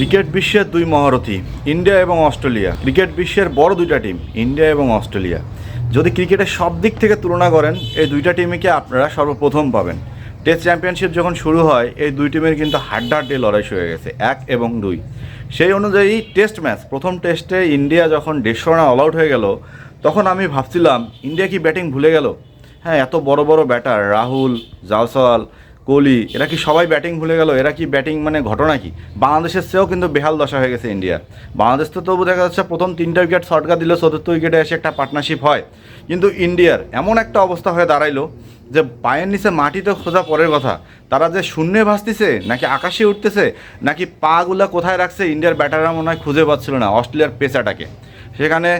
Cricket বিশ্বের দুই মহারথী, ইন্ডিয়া এবং অস্ট্রেলিয়া। ক্রিকেট বিশ্বের বড় দুইটা টিম, ইন্ডিয়া এবং অস্ট্রেলিয়া। যদি ক্রিকেটের সব দিক থেকে তুলনা করেন, এই দুইটা টিমকে আপনারা সর্বপ্রথম পাবেন। টেস্ট চ্যাম্পিয়নশিপ যখন শুরু হয়, এই দুই টিমের কিন্তু হাড্ডাহাড্ডি লড়াই হয়ে গেছে, এক এবং দুই। সেই অনুযায়ী টেস্ট ম্যাচ, প্রথম টেস্টে ইন্ডিয়া যখন দেড়শো রান অল আউট হয়ে গেল, তখন আমি ভাবছিলাম, ইন্ডিয়া কি ব্যাটিং ভুলে গেল? হ্যাঁ এত বড় বড় ব্যাটার, রাহুল জাওসওয়াল কোহলি, এরা কি সবাই ব্যাটিং ভুলে গেল? এরা কি ব্যাটিং মানে ঘটনা কি? বাংলাদেশের চেয়েও কিন্তু বেহাল দশা হয়ে গেছে ইন্ডিয়া বাংলাদেশ তো তবু দেখা যাচ্ছে প্রথম তিনটা উইকেট শর্টকা দিল চতুর্থ উইকেটে এসে একটা পার্টনারশিপ হয়। কিন্তু ইন্ডিয়ার এমন একটা অবস্থা হয়ে দাঁড়াইলো যে পায়ের নিচে মাটি তো খোঁজা পরের কথা। তারা যে শূন্যে ভাসতেছে, নাকি আকাশে উঠতেছে, নাকি পাগুলা কোথায় রাখছে, ইন্ডিয়ার ব্যাটাররা মনে হয় খুঁজে পাচ্ছিল না অস্ট্রেলিয়ার পেসাটাকে সেখানে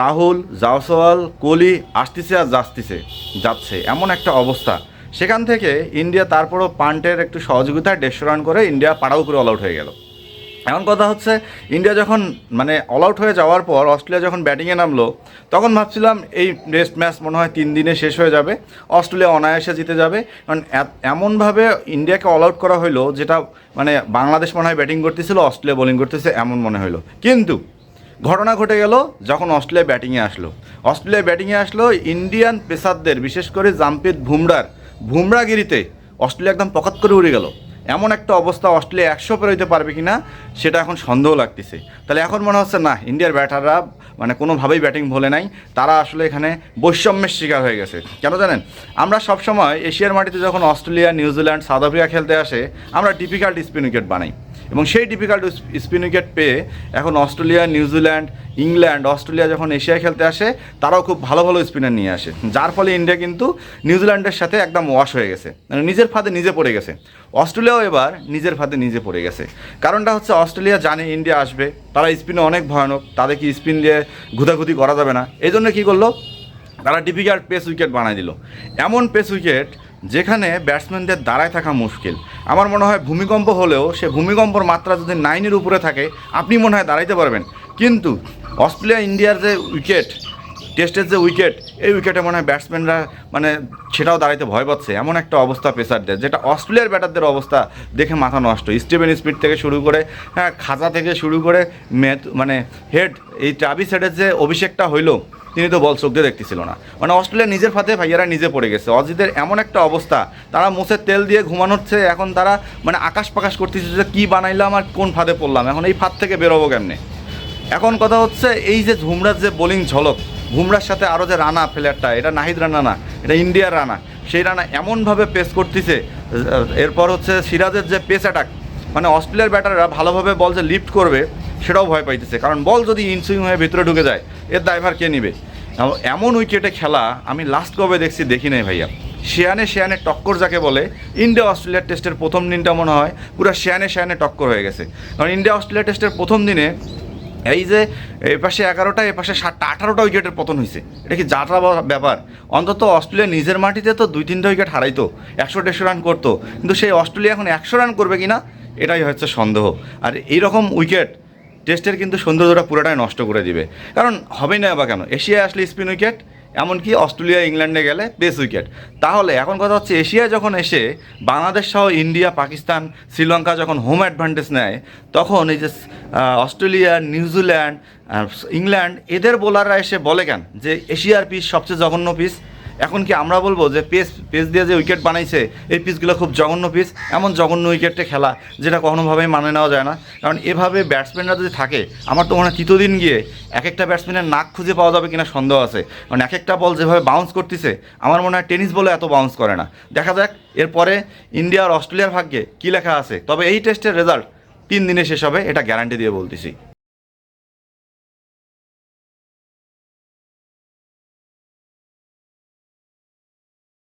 রাহুল জাওসওয়াল কোহলি আসতেছে আর যাচ্তেছে, যাচ্ছে। এমন একটা অবস্থা। সেখান থেকে ইন্ডিয়া তারপরও পান্টের একটু সহযোগিতায় দেড়শো রান করে ইন্ডিয়া পাড়াও করে অল আউট হয়ে গেল। এমন কথা হচ্ছে, ইন্ডিয়া যখন মানে অল আউট হয়ে যাওয়ার পর অস্ট্রেলিয়া যখন ব্যাটিংয়ে নামলো, তখন ভাবছিলাম এই টেস্ট ম্যাচ মনে হয় তিন দিনে শেষ হয়ে যাবে, অস্ট্রেলিয়া অনায়াসে জিতে যাবে। কারণ এমনভাবে ইন্ডিয়াকে অল আউট করা হলো যেটা মানে বাংলাদেশ মনে হয় ব্যাটিং করতেছিল, অস্ট্রেলিয়া বোলিং করতেছে, এমন মনে হলো কিন্তু ঘটনা ঘটে গেল যখন অস্ট্রেলিয়া ব্যাটিংয়ে আসলো। অস্ট্রেলিয়া ব্যাটিংয়ে আসলো, ইন্ডিয়ান পেসারদের, বিশেষ করে জাম্পিত বুমরার বুমরাগিরিতে অস্ট্রেলিয়া একদম পকাত করে উড়ে গেল। এমন একটা অবস্থা অস্ট্রেলিয়া একশো পেরোইতে পারবে কিনা, সেটা এখন সন্দেহ লাগতেছে। তাহলে এখন মনে হচ্ছে, না, ইন্ডিয়ার ব্যাটাররা মানে কোনোভাবেই ব্যাটিং ভোলে নাই। তারা আসলে এখানে বৈষম্যের শিকার হয়ে গেছে। কেন জানেন? আমরা সবসময় এশিয়ার মাটিতে যখন অস্ট্রেলিয়া, নিউজিল্যান্ড, সাউথ আফ্রিকা খেলতে আসে, আমরা ডিফিকাল্ট স্পিন উইকেট বানাই। এবং সেই ডিফিকাল্ট স্পিন উইকেট পেয়ে এখন অস্ট্রেলিয়া নিউজিল্যান্ড ইংল্যান্ড, অস্ট্রেলিয়া যখন এশিয়ায় খেলতে আসে, তারাও খুব ভালো ভালো স্পিনার নিয়ে আসে। যার ফলে ইন্ডিয়া কিন্তু নিউজিল্যান্ডের সাথে একদম ওয়াশ হয়ে গেছে। মানে নিজের ফাঁদে নিজে পড়ে গেছে। অস্ট্রেলিয়াও এবার নিজের ফাঁদে নিজে পড়ে গেছে। কারণটা হচ্ছে অস্ট্রেলিয়া জানে ইন্ডিয়া আসবে। তারা স্পিনে অনেক ভয়ানক। তাদেরকে স্পিন দিয়ে ঘুতাঘুতি করা যাবে না। এই জন্য কী করল? তারা ডিফিকাল্ট পেস উইকেট বানায় দিল। এমন পেস উইকেট যেখানে ব্যাটসম্যানদের দাঁড়ায় থাকা মুশকিল। আমার মনে হয় ভূমিকম্প হলেও সে ভূমিকম্পর মাত্রা যদি নাইনের উপরে থাকে, আপনি মনে হয় দাঁড়াইতে পারবেন। কিন্তু অস্ট্রেলিয়া ইন্ডিয়ার যে উইকেট টেস্টের যে উইকেট এই উইকেটে মনে হয় ব্যাটসম্যানরা মানে সেটাও দাঁড়াইতে ভয় পাচ্ছে। এমন একটা অবস্থা পেসারদের, যেটা অস্ট্রেলিয়ার ব্যাটারদের অবস্থা দেখে মাথা নষ্ট। স্টিভেন স্পিড থেকে শুরু করে হ্যাঁ খাজা থেকে শুরু করে মানে হেড এই ট্রাভিস হেডের যে অভিষেকটা হইল তিনি তো বল চোখ দিয়ে দেখতেছিল না। মানে অস্ট্রেলিয়া নিজের ফাতে ভাইয়ারা নিজে পড়ে গেছে। অজিতের এমন একটা অবস্থা, তারা মুখের তেল দিয়ে ঘুমানোচ্ছে এখন তারা মানে আকাশ পাকাশ করতেছে যে কী বানাইলাম আর কোন ফাঁদে পড়লাম। এখন এই ফাঁদ থেকে বেরোবো কেমনে? এখন কথা হচ্ছে এই যে ঝুমরার যে বোলিং ঝলক বুমরার সাথে আরও যে রানা প্লেয়ারটা এটা নাহিদ রানা না, এটা ইন্ডিয়ার রানা। সেই রানা এমনভাবে পেস করতেছে, এরপর হচ্ছে সিরাজের যে পেস অ্যাটাক মানে অস্ট্রেলিয়ার ব্যাটাররা ভালোভাবে বল যে লিফট করবে সেটাও ভয় পাইতেছে। কারণ বল যদি ইনসুইং হয়ে ভিতরে ঢুকে যায়, এর ড্রাইভার কে নিবে? এমন উইকেটে খেলা আমি লাস্ট কবে দেখছি দেখি নাই ভাইয়া। শেয়ানে শেয়ানে টক্কর যাকে বলে ইন্ডিয়া অস্ট্রেলিয়ার টেস্টের প্রথম দিনটা মনে হয় পুরো শেয়ানে শেয়ানে টক্কর হয়ে গেছে। কারণ ইন্ডিয়া অস্ট্রেলিয়া টেস্টের প্রথম দিনে এই যে এ পাশে এগারোটা, এ পাশে সাতটা, আঠারোটা উইকেটের পতন হয়েছে এটা কি যাত্রা ব্যাপার? অন্তত অস্ট্রেলিয়া নিজের মাটিতে তো দুই, তিনটা উইকেট হারাইতো, একশো, দেড়শো রান করতো। কিন্তু সেই অস্ট্রেলিয়া এখন একশো রান করবে কি না এটাই হচ্ছে সন্দেহ। আর এইরকম উইকেট টেস্টের কিন্তু সৌন্দর্যটা পুরোটাই নষ্ট করে দিবে। কারণ হবেই না বা কেন? এশিয়ায় আসলে স্পিন উইকেট, এমনকি অস্ট্রেলিয়া, ইংল্যান্ডে গেলে পেস উইকেট। তাহলে এখন কথা হচ্ছে, এশিয়া যখন এসে বাংলাদেশ সহ ইন্ডিয়া, পাকিস্তান, শ্রীলঙ্কা যখন হোম অ্যাডভান্টেজ নেয়, তখন এই যে অস্ট্রেলিয়া নিউজিল্যান্ড ইংল্যান্ড, এদের বোলাররা এসে বলে কেন? যে এশিয়ার পিচ সবচেয়ে জঘন্য পিচ এখন কি আমরা বলব যে পেস পেস দিয়ে যে উইকেট বানাইছে, এই পিচগুলো খুব জঘন্য পিচ, এমন জঘন্য উইকেটে খেলা যেটা কখনোভাবেই মানে নেওয়া যায় না। কারণ এভাবে ব্যাটসম্যানরা যদি থাকে, আমার তো মনে হয় তৃতীয় দিন গিয়ে এক একটা ব্যাটসম্যানের নাক খুঁজে পাওয়া যাবে কিনা সন্দেহ আছে। কারণ এক একটা বল যেভাবে বাউন্স করতেছে, আমার মনে হয় টেনিস বলে এত বাউন্স করে না। দেখা যাক, এরপরে ইন্ডিয়া আর অস্ট্রেলিয়ার ভাগ্যে কী লেখা আছে। তবে এই টেস্টের রেজাল্ট তিন দিনে শেষ হবে, এটা গ্যারান্টি দিয়ে বলতেছি।